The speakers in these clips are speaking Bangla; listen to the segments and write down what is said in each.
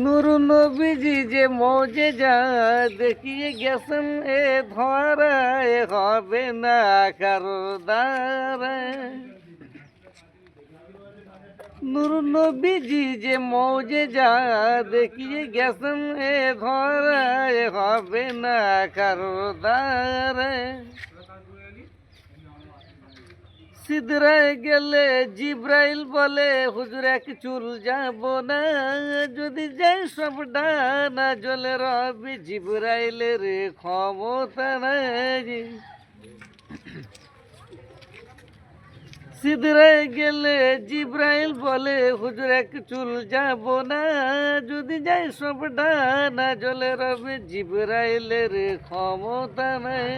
নূর নবীজি যে মৌজে যা দেখিয়ে গেছেন, এ ধরায় হবে না কারও দ্বারায় নূর নবীজি যে মৌজে যা দেখিয়ে গেছেন, এ ধরায় হবে না কারও দ্বারায় সিদরায় গেলে জিব্রাইল বলে, হুজুর, এক চুল যাব না। যদি যাই সব ডানা জলে রবি, জিব্রাইলের ক্ষমতা নাই। সিদরায় গেলে জিব্রাইল বলে, হুজুর, এক চুল যাব না। যদি যাই সব ডানা জলে রবি, জিব্রাইলের ক্ষমতা নাই।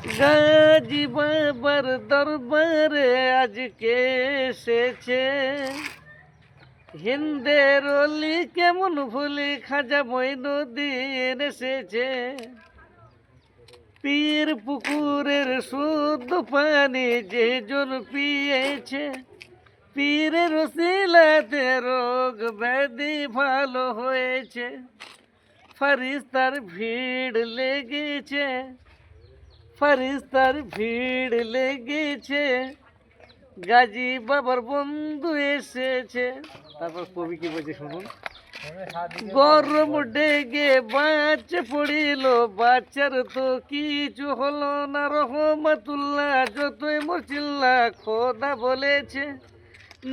গাজী বাবার দরবারে আজকে এসেছে হিন্দের অলি কেমন ভুলি খাজা মইনুদ্দিন এসেছে পীর পুকুরের শুদ্ধ পানি যে জন পিয়েছে পীরের শিলাতে রোগ ব্যাধি ভালো হয়েছে ফারিস্তার ভিড় লেগেছে ফারিস্তার ভিড় লেগেছে। গাজী বাবার বন্ধু এসেছে। তারপর কবি কি বলছে শুনুন? গরম ডেগে বাচ্চা পড়িল বাচ্চার তো কিছু হলো না। রহমতুল্লাহ যতই মরচিল্লা খোদা বলেছে,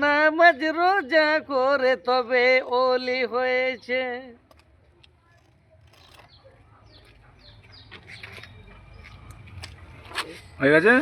নামাজ রোজা করে তবে ওলি হয়েছে। হয়ে গেছে